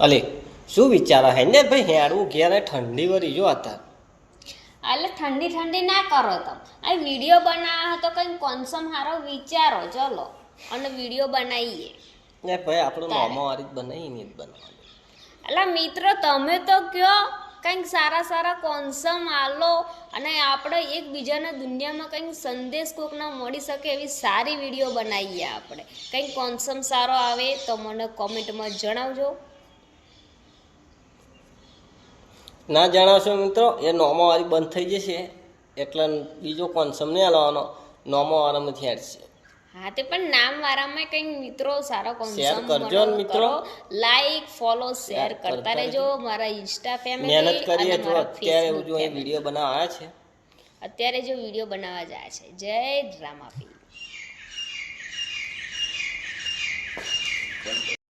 અલે શું વિચારો હે? ને ભાઈ હેડવું ઘેર ઠંડી વરી જો હતા એટલે ઠંડી ઠંડી ના કરો તમે આ વીડિયો બનાવ્યો તો કંઈક કોન્સમ હારો વિચારો ચલો. અને વીડિયો બનાવીએ. ને ભાઈ આપણું. નોમો વાળી જ બનાવીને જ બનાવવાનું. એટલે મિત્રો તમે તો કયો? કંઈક સારા સારા કોન્સમ આલો અને આપણે એકબીજાના દુનિયામાં કંઈક સંદેશ કોકના મળી શકે એવી સારી વીડિયો બનાવીએ આપણે. કંઈક કોન્સમ સારો આવે તો મને કોમેન્ટમાં જણાવજો. ના જણાવશો મિત્રો એ નોમો વાળી બંધ થઈ જશે. એટલે બીજો કોન્સમ નહીં હલાવવાનો. નોમો થયા છે. હા તે પણ નામ વાળામાં કંઈક મિત્રો સારો કોન્સમ કરજો મિત્રો. લાઈક ફોલો શેર કરતા રહેજો. મારા ઇન્સ્ટા ફેમિલી મહેનત કરીએ તો અત્યારે જો એ વીડિયો બનાવવા છે. અત્યારે જો વીડિયો બનાવવા જાય છે. જય ડ્રામા પી